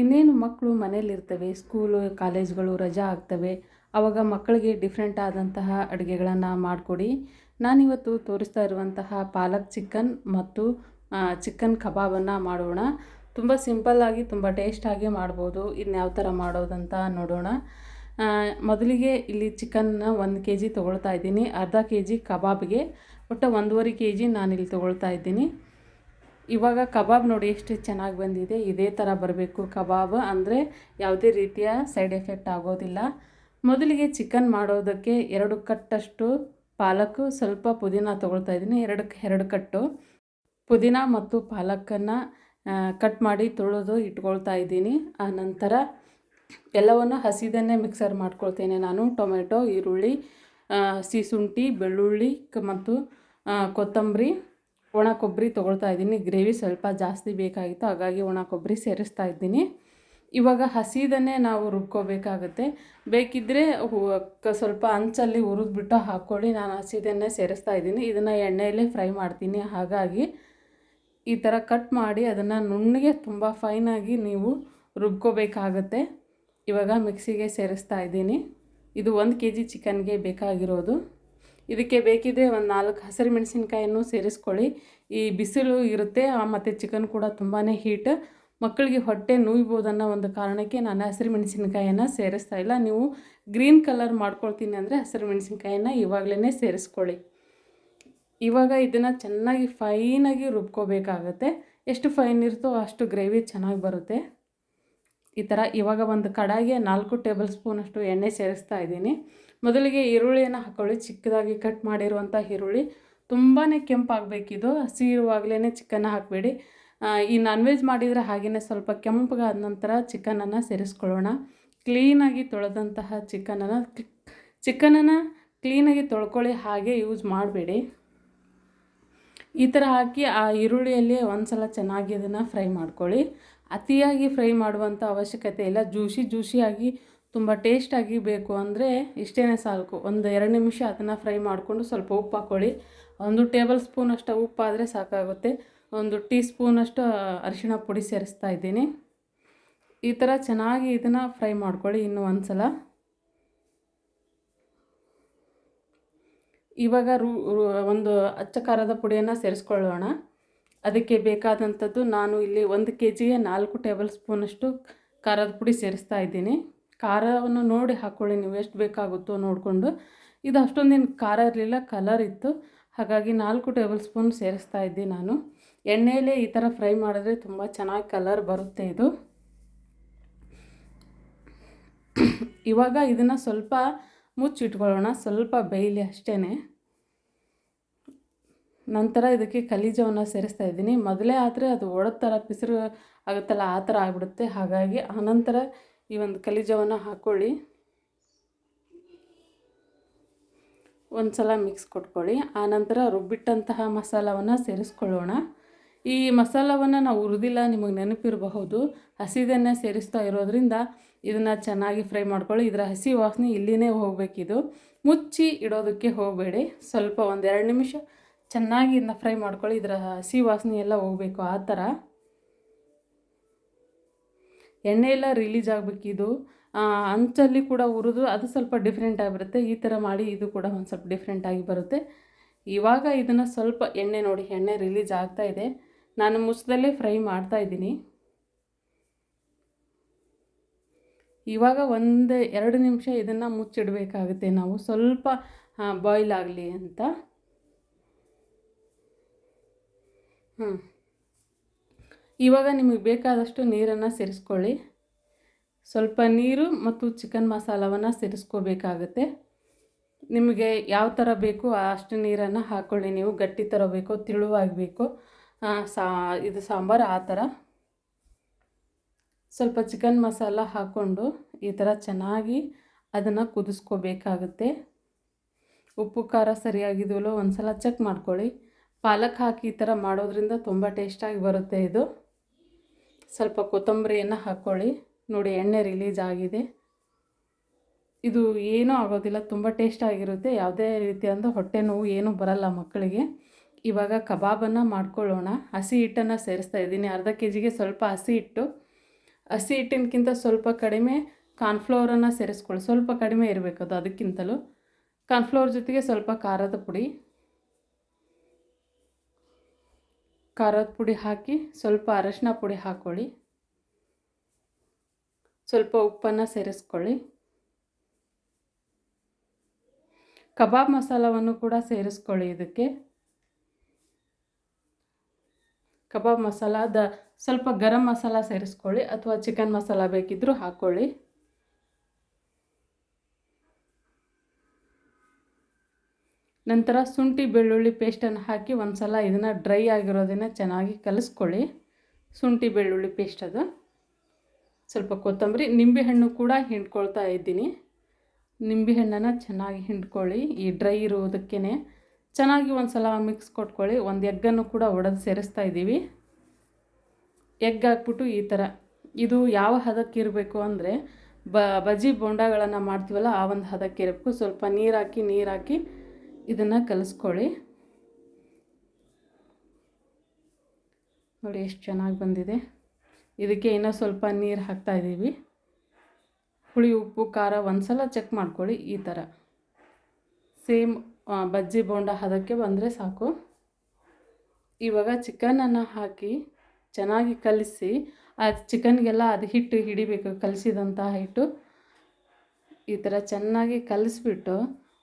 ಇನ್ನೇನು ಮಕ್ಕಳು ಮನೇಲಿರ್ತವೆ ಸ್ಕೂಲು ಕಾಲೇಜ್ಗಳು ರಜಾ ಆಗ್ತವೆ ಆವಾಗ ಮಕ್ಕಳಿಗೆ ಡಿಫ್ರೆಂಟ್ ಆದಂತಹ ಅಡುಗೆಗಳನ್ನು ಮಾಡಿಕೊಡಿ. ನಾನಿವತ್ತು ತೋರಿಸ್ತಾ ಇರುವಂತಹ ಪಾಲಕ್ ಚಿಕನ್ ಮತ್ತು ಚಿಕನ್ ಕಬಾಬನ್ನು ಮಾಡೋಣ. ತುಂಬ ಸಿಂಪಲ್ಲಾಗಿ ತುಂಬ ಟೇಸ್ಟಾಗಿ ಮಾಡ್ಬೋದು. ಇನ್ಯಾವ ಯಾವ ಥರ ಮಾಡೋದಂತ ನೋಡೋಣ. ಮೊದಲಿಗೆ ಇಲ್ಲಿ ಚಿಕನ್ನ ಒಂದು ಕೆ ಜಿ ತೊಗೊಳ್ತಾ ಇದ್ದೀನಿ. ಅರ್ಧ ಕೆ ಜಿ ಕಬಾಬ್ಗೆ, ಒಟ್ಟು ಒಂದೂವರೆ ಕೆ ಜಿ ನಾನಿಲ್ಲಿ ತೊಗೊಳ್ತಾ ಇದ್ದೀನಿ. ಇವಾಗ ಕಬಾಬ್ ನೋಡಿ ಎಷ್ಟು ಚೆನ್ನಾಗಿ ಬಂದಿದೆ. ಇದೇ ಥರ ಬರಬೇಕು ಕಬಾಬ್ ಅಂದರೆ ಯಾವುದೇ ರೀತಿಯ ಸೈಡ್ ಎಫೆಕ್ಟ್ ಆಗೋದಿಲ್ಲ. ಮೊದಲಿಗೆ ಚಿಕನ್ ಮಾಡೋದಕ್ಕೆ ಎರಡು ಕಟ್ಟಷ್ಟು ಪಾಲಕ್, ಸ್ವಲ್ಪ ಪುದೀನ ತೊಗೊಳ್ತಾ ಇದ್ದೀನಿ. ಎರಡು ಎರಡು ಕಟ್ಟು ಪುದೀನ ಮತ್ತು ಪಾಲಕನ್ನು ಕಟ್ ಮಾಡಿ ತೊಳೆದು ಇಟ್ಕೊಳ್ತಾ ಇದ್ದೀನಿ. ಆ ನಂತರ ಎಲ್ಲವನ್ನು ಹಸಿದನ್ನೇ ಮಿಕ್ಸರ್ ಮಾಡ್ಕೊಳ್ತೇನೆ ನಾನು. ಟೊಮೆಟೊ, ಈರುಳ್ಳಿ ಹಸಿ ಶುಂಠಿ ಬೆಳ್ಳುಳ್ಳಿ ಮತ್ತು ಕೊತ್ತಂಬರಿ. ಒಣ ಕೊಬ್ಬರಿ ತೊಗೊಳ್ತಾ ಇದ್ದೀನಿ. ಗ್ರೇವಿ ಸ್ವಲ್ಪ ಜಾಸ್ತಿ ಬೇಕಾಗಿತ್ತು, ಹಾಗಾಗಿ ಒಣ ಕೊಬ್ಬರಿ ಸೇರಿಸ್ತಾ ಇದ್ದೀನಿ. ಇವಾಗ ಹಸಿದನ್ನೇ ನಾವು ರುಬ್ಕೋಬೇಕಾಗುತ್ತೆ. ಬೇಕಿದ್ದರೆ ಸ್ವಲ್ಪ ಅಂಚಲ್ಲಿ ಹುರಿದ್ಬಿಟ್ಟು ಹಾಕ್ಕೊಳ್ಳಿ. ನಾನು ಹಸಿದನ್ನೇ ಸೇರಿಸ್ತಾ ಇದ್ದೀನಿ. ಇದನ್ನು ಎಣ್ಣೆಯಲ್ಲೇ ಫ್ರೈ ಮಾಡ್ತೀನಿ. ಹಾಗಾಗಿ ಈ ಥರ ಕಟ್ ಮಾಡಿ ಅದನ್ನು ನುಣ್ಣಗೆ ತುಂಬ ಫೈನಾಗಿ ನೀವು ರುಬ್ಕೋಬೇಕಾಗತ್ತೆ. ಇವಾಗ ಮಿಕ್ಸಿಗೆ ಸೇರಿಸ್ತಾ ಇದ್ದೀನಿ. ಇದು ಒಂದು ಕೆ ಜಿ ಚಿಕನ್ಗೆ ಬೇಕಾಗಿರೋದು. ಇದಕ್ಕೆ ಬೇಕಿದ್ರೆ ಒಂದು ನಾಲ್ಕು ಹಸಿರು ಮೆಣಸಿನ್ಕಾಯನ್ನು ಸೇರಿಸ್ಕೊಳ್ಳಿ. ಈ ಬಿಸಿಲು ಇರುತ್ತೆ ಮತ್ತು ಚಿಕನ್ ಕೂಡ ತುಂಬಾ ಹೀಟ್ ಮಕ್ಕಳಿಗೆ ಹೊಟ್ಟೆ ನೋಯ್ಬೋದನ್ನೋ ಒಂದು ಕಾರಣಕ್ಕೆ ನಾನು ಹಸಿರು ಮೆಣಸಿನ್ಕಾಯನ್ನು ಸೇರಿಸ್ತಾ ಇಲ್ಲ. ನೀವು ಗ್ರೀನ್ ಕಲರ್ ಮಾಡ್ಕೊಳ್ತೀನಿ ಅಂದರೆ ಹಸಿರು ಮೆಣಸಿನ್ಕಾಯನ್ನು ಇವಾಗಲೇ ಸೇರಿಸ್ಕೊಳ್ಳಿ. ಇವಾಗ ಇದನ್ನು ಚೆನ್ನಾಗಿ ಫೈನಾಗಿ ರುಬ್ಕೋಬೇಕಾಗತ್ತೆ. ಎಷ್ಟು ಫೈನ್ ಇರುತ್ತೋ ಅಷ್ಟು ಗ್ರೇವಿ ಚೆನ್ನಾಗಿ ಬರುತ್ತೆ. ಈ ಥರ ಇವಾಗ ಒಂದು ಕಡಾಯಿಗೆ ನಾಲ್ಕು ಟೇಬಲ್ ಸ್ಪೂನಷ್ಟು ಎಣ್ಣೆ ಸೇರಿಸ್ತಾ ಇದ್ದೀನಿ. ಮೊದಲಿಗೆ ಈರುಳ್ಳಿಯನ್ನು ಹಾಕ್ಕೊಳ್ಳಿ ಚಿಕ್ಕದಾಗಿ ಕಟ್ ಮಾಡಿರುವಂಥ ಈರುಳ್ಳಿ. ತುಂಬಾ ಕೆಂಪಾಗಬೇಕಿದು, ಹಸಿ ಇರುವಾಗಲೇ ಚಿಕನ್ನ ಹಾಕಬೇಡಿ. ಈ ನಾನ್ ವೆಜ್ ಮಾಡಿದರೆ ಹಾಗೆಯೇ ಸ್ವಲ್ಪ ಕೆಂಪಗಾದ ನಂತರ ಚಿಕನನ್ನು ಸೇರಿಸ್ಕೊಳ್ಳೋಣ. ಕ್ಲೀನಾಗಿ ತೊಳೆದಂತಹ ಚಿಕನನ್ನು ಚಿಕನನ್ನು ಕ್ಲೀನಾಗಿ ತೊಳ್ಕೊಳ್ಳಿ, ಹಾಗೆ ಯೂಸ್ ಮಾಡಬೇಡಿ. ಈ ಥರ ಹಾಕಿ ಆ ಈರುಳ್ಳಿಯಲ್ಲಿ ಒಂದು ಸಲ ಚೆನ್ನಾಗಿ ಅದನ್ನು ಫ್ರೈ ಮಾಡ್ಕೊಳ್ಳಿ. ಅತಿಯಾಗಿ ಫ್ರೈ ಮಾಡುವಂಥ ಅವಶ್ಯಕತೆ ಇಲ್ಲ. ಜ್ಯೂಸಿ, ಜ್ಯೂಸಿಯಾಗಿ ತುಂಬ ಟೇಸ್ಟಾಗಿ ಬೇಕು ಅಂದರೆ ಇಷ್ಟೇ ಸಾಕು. ಒಂದು ಎರಡು ನಿಮಿಷ ಅದನ್ನು ಫ್ರೈ ಮಾಡಿಕೊಂಡು ಸ್ವಲ್ಪ ಉಪ್ಪು ಹಾಕ್ಕೊಳ್ಳಿ ಒಂದು ಟೇಬಲ್ ಸ್ಪೂನಷ್ಟು ಉಪ್ಪಾದರೆ ಸಾಕಾಗುತ್ತೆ. ಒಂದು ಟೀ ಸ್ಪೂನಷ್ಟು ಅರಿಶಿಣ ಪುಡಿ ಸೇರಿಸ್ತಾ ಇದ್ದೀನಿ. ಈ ಥರ ಚೆನ್ನಾಗಿ ಇದನ್ನು ಫ್ರೈ ಮಾಡ್ಕೊಳ್ಳಿ ಇನ್ನೂ ಒಂದು ಸಲ ಇವಾಗ ರೂ ಒಂದು ಅಚ್ಚ ಖಾರದ ಪುಡಿಯನ್ನು ಸೇರಿಸ್ಕೊಳ್ಳೋಣ. ಅದಕ್ಕೆ ಬೇಕಾದಂಥದ್ದು ನಾನು ಇಲ್ಲಿ ಒಂದು ಕೆ ಜಿಗೆ ನಾಲ್ಕು ಟೇಬಲ್ ಸ್ಪೂನಷ್ಟು ಖಾರದ ಪುಡಿ ಸೇರಿಸ್ತಾ ಇದ್ದೀನಿ. ಖಾರವನ್ನು ನೋಡಿ ಹಾಕ್ಕೊಳ್ಳಿ ನೀವು ಎಷ್ಟು ಬೇಕಾಗುತ್ತೋ ನೋಡಿಕೊಂಡು. ಇದು ಅಷ್ಟೊಂದೇನು ಖಾರ ಇರಲಿಲ್ಲ ಕಲರ್ ಇತ್ತು. ಹಾಗಾಗಿ ನಾಲ್ಕು ಟೇಬಲ್ ಸ್ಪೂನ್ ಸೇರಿಸ್ತಾ ಇದ್ದೀನಿ ನಾನು. ಎಣ್ಣೆಯಲ್ಲೇ ಈ ಥರ ಫ್ರೈ ಮಾಡಿದ್ರೆ ತುಂಬ ಚೆನ್ನಾಗಿ ಕಲರ್ ಬರುತ್ತೆ ಇದು. ಇವಾಗ ಇದನ್ನು ಸ್ವಲ್ಪ ಮುಚ್ಚಿಟ್ಕೊಳ್ಳೋಣ, ಸ್ವಲ್ಪ ಬೇಯಲಿ ಅಷ್ಟೇ ನಂತರ ಇದಕ್ಕೆ ಕಲೀಜವನ್ನು ಸೇರಿಸ್ತಾ ಇದ್ದೀನಿ. ಮೊದಲೇ ಆದರೆ ಅದು ಒಡೆದ ಥರ ಪಿಸರು ಆಗುತ್ತಲ್ಲ, ಆ ಥರ ಆಗಿಬಿಡುತ್ತೆ. ಹಾಗಾಗಿ ಆನಂತರ ಈ ಒಂದು ಕಲಿಜವನ್ನು ಹಾಕ್ಕೊಳ್ಳಿ ಒಂದು ಸಲ ಮಿಕ್ಸ್ ಕೊಟ್ಕೊಳ್ಳಿ. ಆನಂತರ ರುಬ್ಬಿಟ್ಟಂತಹ ಮಸಾಲವನ್ನು ಸೇರಿಸ್ಕೊಳ್ಳೋಣ. ಈ ಮಸಾಲವನ್ನು ನಾವು ಹುರಿದಿಲ್ಲ, ನಿಮಗೆ ನೆನಪಿರಬಹುದು. ಹಸಿದನ್ನೇ ಸೇರಿಸ್ತಾ ಇರೋದ್ರಿಂದ ಇದನ್ನು ಚೆನ್ನಾಗಿ ಫ್ರೈ ಮಾಡ್ಕೊಳ್ಳಿ. ಇದರ ಹಸಿ ವಾಸನೆ ಇಲ್ಲಿನೇ ಹೋಗಬೇಕಿದು. ಮುಚ್ಚಿ ಇಡೋದಕ್ಕೆ ಹೋಗಬೇಡಿ. ಸ್ವಲ್ಪ ಒಂದೆರಡು ನಿಮಿಷ ಚೆನ್ನಾಗಿ ಇದನ್ನ ಫ್ರೈ ಮಾಡ್ಕೊಳ್ಳಿ. ಇದರ ಹಸಿ ವಾಸನೆ ಎಲ್ಲ ಹೋಗಬೇಕು ಆ ಥರ ಎಣ್ಣೆ ಎಲ್ಲ ರಿಲೀಸ್ ಇದು ಅಂಚಲ್ಲಿ ಕೂಡ ಹುರಿದು ಅದು ಸ್ವಲ್ಪ ಡಿಫ್ರೆಂಟ್ ಆಗಿಬರುತ್ತೆ ಈ ಥರ ಮಾಡಿ ಇದು ಕೂಡ ಒಂದು ಸ್ವಲ್ಪ ಡಿಫ್ರೆಂಟ್ ಆಗಿ ಬರುತ್ತೆ. ಇವಾಗ ಇದನ್ನು ಸ್ವಲ್ಪ ಎಣ್ಣೆ ನೋಡಿ, ಎಣ್ಣೆ ರಿಲೀಸ್ ಆಗ್ತಾ ಇದೆ. ನಾನು ಮುಚ್ಚದಲ್ಲೇ ಫ್ರೈ ಮಾಡ್ತಾ ಇದ್ದೀನಿ. ಇವಾಗ ಒಂದು ಎರಡು ನಿಮಿಷ ಇದನ್ನು ಮುಚ್ಚಿಡಬೇಕಾಗುತ್ತೆ ನಾವು. ಸ್ವಲ್ಪ ಬಾಯ್ಲ್ ಆಗಲಿ ಅಂತ. ಹ್ಞೂ ಇವಾಗ ನಿಮಗೆ ಬೇಕಾದಷ್ಟು ನೀರನ್ನು ಸೇರಿಸ್ಕೊಳ್ಳಿ. ಸ್ವಲ್ಪ ನೀರು ಮತ್ತು ಚಿಕನ್ ಮಸಾಲವನ್ನು ಸೇರಿಸ್ಕೋಬೇಕಾಗತ್ತೆ. ನಿಮಗೆ ಯಾವ ಥರ ಬೇಕು ಅಷ್ಟು ನೀರನ್ನು ಹಾಕ್ಕೊಳ್ಳಿ ನೀವು ಗಟ್ಟಿ ಥರ ಬೇಕೋ ತಿಳುವಾಗಬೇಕು ಸಾ, ಇದು ಸಾಂಬಾರು ಆ ಥರ. ಸ್ವಲ್ಪ ಚಿಕನ್ ಮಸಾಲ ಹಾಕ್ಕೊಂಡು ಈ ಥರ ಚೆನ್ನಾಗಿ ಅದನ್ನು ಕುದಿಸ್ಕೋಬೇಕಾಗುತ್ತೆ. ಉಪ್ಪು, ಖಾರ ಸರಿಯಾಗಿದೆಯಲ್ಲೋ ಒಂದು ಸಲ ಚೆಕ್ ಮಾಡ್ಕೊಳ್ಳಿ. ಪಾಲಕ್ ಹಾಕಿ ಈ ಥರ ಮಾಡೋದ್ರಿಂದ ತುಂಬ ಟೇಸ್ಟಾಗಿ ಬರುತ್ತೆ ಇದು. ಸ್ವಲ್ಪ ಕೊತ್ತಂಬರಿಯನ್ನು ಹಾಕ್ಕೊಳ್ಳಿ ನೋಡಿ, ಎಣ್ಣೆ ರಿಲೀಸ್ ಆಗಿದೆ. ಇದು ಏನೂ ಆಗೋದಿಲ್ಲ, ತುಂಬ ಟೇಸ್ಟಾಗಿರುತ್ತೆ ಯಾವುದೇ ರೀತಿಯಾದ ಹೊಟ್ಟೆ ನೋವು ಏನೂ ಬರಲ್ಲ ಮಕ್ಕಳಿಗೆ. ಇವಾಗ ಕಬಾಬನ್ನು ಮಾಡ್ಕೊಳ್ಳೋಣ. ಹಸಿ ಹಿಟ್ಟನ್ನು ಸೇರಿಸ್ತಾ ಇದ್ದೀನಿ. ಅರ್ಧ ಕೆ ಜಿಗೆ ಸ್ವಲ್ಪ ಹಸಿ ಹಿಟ್ಟು. ಹಸಿ ಹಿಟ್ಟಿನಕ್ಕಿಂತ ಸ್ವಲ್ಪ ಕಡಿಮೆ ಕಾರ್ನ್ಫ್ಲವರನ್ನು ಸೇರಿಸ್ಕೊಳ್ಳಿ. ಸ್ವಲ್ಪ ಕಡಿಮೆ ಇರಬೇಕು ಅದು ಅದಕ್ಕಿಂತಲೂ. ಕಾರ್ನ್ಫ್ಲವರ್ ಜೊತೆಗೆ ಸ್ವಲ್ಪ ಖಾರದ ಪುಡಿ. ಖಾರದ ಪುಡಿ ಹಾಕಿ ಸ್ವಲ್ಪ ಅರಶಿನ ಪುಡಿ ಹಾಕ್ಕೊಳ್ಳಿ ಸ್ವಲ್ಪ ಉಪ್ಪನ್ನು ಸೇರಿಸ್ಕೊಳ್ಳಿ. ಕಬಾಬ್ ಮಸಾಲವನ್ನು ಕೂಡ ಸೇರಿಸ್ಕೊಳ್ಳಿ ಇದಕ್ಕೆ. ಕಬಾಬ್ ಮಸಾಲ ದ ಸ್ವಲ್ಪ ಗರಂ ಮಸಾಲ ಸೇರಿಸ್ಕೊಳ್ಳಿ ಅಥವಾ ಚಿಕನ್ ಮಸಾಲ ಬೇಕಿದ್ದರೂ ಹಾಕ್ಕೊಳ್ಳಿ ನಂತರ ಶುಂಠಿ ಬೆಳ್ಳುಳ್ಳಿ ಪೇಸ್ಟನ್ನು ಹಾಕಿ ಒಂದು ಸಲ ಇದನ್ನು ಡ್ರೈ ಆಗಿರೋದನ್ನು ಚೆನ್ನಾಗಿ ಕಲಿಸ್ಕೊಳ್ಳಿ. ಶುಂಠಿ ಬೆಳ್ಳುಳ್ಳಿ ಪೇಸ್ಟ್ ಅದು. ಸ್ವಲ್ಪ ಕೊತ್ತಂಬರಿ, ನಿಂಬೆಹಣ್ಣು ಕೂಡ ಹಿಂಡ್ಕೊಳ್ತಾ ಇದ್ದೀನಿ. ನಿಂಬೆಹಣ್ಣನ್ನು ಚೆನ್ನಾಗಿ ಹಿಂಡ್ಕೊಳ್ಳಿ. ಈ ಡ್ರೈ ಇರುವುದಕ್ಕೇ ಚೆನ್ನಾಗಿ ಒಂದು ಸಲ ಮಿಕ್ಸ್ ಕೊಟ್ಕೊಳ್ಳಿ. ಒಂದು ಎಗ್ಗನ್ನು ಕೂಡ ಒಡೆದು ಸೇರಿಸ್ತಾ ಇದ್ದೀವಿ. ಎಗ್ ಹಾಕ್ಬಿಟ್ಟು ಈ ಥರ. ಇದು ಯಾವ ಹದಕ್ಕೆ ಇರಬೇಕು ಅಂದರೆ ಬ, ಬಜ್ಜಿ ಬೋಂಡಾಗಳನ್ನು ಮಾಡ್ತೀವಲ್ಲ ಆ ಒಂದು ಹದಕ್ಕೆ ಇರಬೇಕು. ಸ್ವಲ್ಪ ನೀರು ಹಾಕಿ ನೀರು ಹಾಕಿ ಇದನ್ನು ಕಲಿಸ್ಕೊಳ್ಳಿ. ನೋಡಿ ಎಷ್ಟು ಚೆನ್ನಾಗಿ ಬಂದಿದೆ. ಇದಕ್ಕೆ ಇನ್ನೂ ಸ್ವಲ್ಪ ನೀರು ಹಾಕ್ತಾ ಇದ್ದೀವಿ ಹುಳಿ, ಉಪ್ಪು, ಖಾರ ಒಂದು ಸಲ ಚೆಕ್ ಮಾಡ್ಕೊಳ್ಳಿ ಈ ಥರ ಸೇಮ್ ಬಜ್ಜಿ, ಬೋಂಡ ಹದಕ್ಕೆ ಬಂದರೆ ಸಾಕು. ಇವಾಗ ಚಿಕನನ್ನು ಹಾಕಿ ಚೆನ್ನಾಗಿ ಕಲಿಸಿ, ಆ ಚಿಕನ್ಗೆಲ್ಲ ಅದು ಹಿಟ್ಟು ಹಿಡಿಬೇಕು, ಕಲಿಸಿದಂತಹ ಹಿಟ್ಟು. ಈ ಥರ ಚೆನ್ನಾಗಿ ಕಲಿಸ್ಬಿಟ್ಟು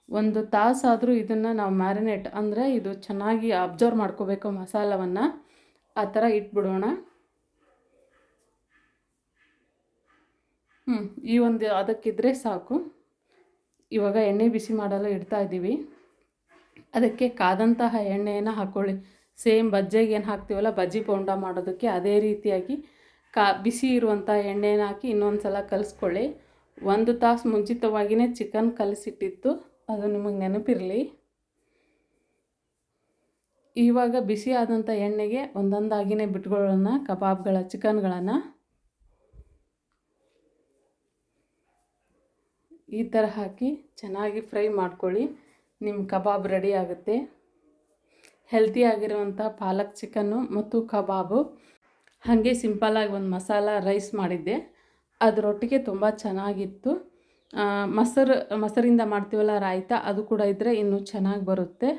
ಒಂದು ತಾಸಾದರೂ ಇದನ್ನು ನಾವು ಮ್ಯಾರಿನೇಟ್ ಅಂದರೆ ಇದು ಚೆನ್ನಾಗಿ ಅಬ್ಸರ್ವ್ ಮಾಡ್ಕೋಬೇಕು ಮಸಾಲವನ್ನು. ಆ ಥರ ಇಟ್ಬಿಡೋಣ. ಹ್ಞೂ ಈ ಒಂದು ಅದಕ್ಕಿದ್ರೆ ಸಾಕು. ಇವಾಗ ಎಣ್ಣೆ ಬಿಸಿ ಮಾಡಲು ಇಡ್ತಾ ಇದ್ದೀವಿ. ಅದಕ್ಕೆ ಕಾದಂತಹ ಎಣ್ಣೆಯನ್ನು ಹಾಕ್ಕೊಳ್ಳಿ ಸೇಮ್ ಬಜ್ಜೆಗೆ ಏನು ಹಾಕ್ತೀವಲ್ಲ, ಬಜ್ಜಿ ಬೋಂಡ ಮಾಡೋದಕ್ಕೆ ಅದೇ ರೀತಿಯಾಗಿ ಕಾ, ಬಿಸಿ ಇರುವಂಥ ಎಣ್ಣೆನ ಹಾಕಿ ಇನ್ನೊಂದು ಸಲ ಕಲಿಸ್ಕೊಳ್ಳಿ. ಒಂದು ತಾಸು ಮುಂಚಿತವಾಗಿಯೇ ಚಿಕನ್ ಕಲಿಸಿಟ್ಟಿತ್ತು. ಅದು ನಿಮಗೆ ನೆನಪಿರಲಿ. ಇವಾಗ ಬಿಸಿ ಆದಂಥ ಎಣ್ಣೆಗೆ ಒಂದೊಂದಾಗಿನೇ ಬಿಟ್ಕೊಳ್ಳೋಣ, ಕಬಾಬ್ಗಳ, ಚಿಕನ್ಗಳನ್ನು. ಈ ಥರ ಹಾಕಿ ಚೆನ್ನಾಗಿ ಫ್ರೈ ಮಾಡ್ಕೊಳ್ಳಿ. ನಿಮ್ಮ ಕಬಾಬ್ ರೆಡಿ ಆಗುತ್ತೆ. ಹೆಲ್ತಿಯಾಗಿರುವಂಥ ಪಾಲಕ್ ಚಿಕನ್ನು ಮತ್ತು ಕಬಾಬು. ಹಾಗೆ ಸಿಂಪಲ್ಲಾಗಿ ಒಂದು ಮಸಾಲ, ರೈಸ್ ಮಾಡಿದ್ದೆ. ಅದರೊಟ್ಟಿಗೆ ತುಂಬ ಚೆನ್ನಾಗಿತ್ತು. ಮೊಸರು, ಮೊಸರಿಂದ ಮಾಡ್ತೀವಲ್ಲ ರಾಯ್ತ? ಅದು ಕೂಡ ಇದ್ದರೆ ಇನ್ನೂ ಚೆನ್ನಾಗಿ ಬರುತ್ತೆ.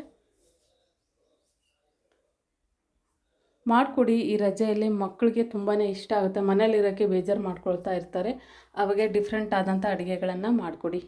ಮಾಡಿಕೊಡಿ, ಈ ರಜೆಯಲ್ಲಿ ಮಕ್ಕಳಿಗೆ ತುಂಬಾ ಇಷ್ಟ ಆಗುತ್ತೆ. ಮನೇಲಿರೋಕ್ಕೆ ಬೇಜಾರು ಮಾಡ್ಕೊಳ್ತಾ ಇರ್ತಾರೆ. ಅವಾಗೆ ಡಿಫ್ರೆಂಟ್ ಆದಂಥ ಅಡುಗೆಗಳನ್ನು ಮಾಡಿಕೊಡಿ.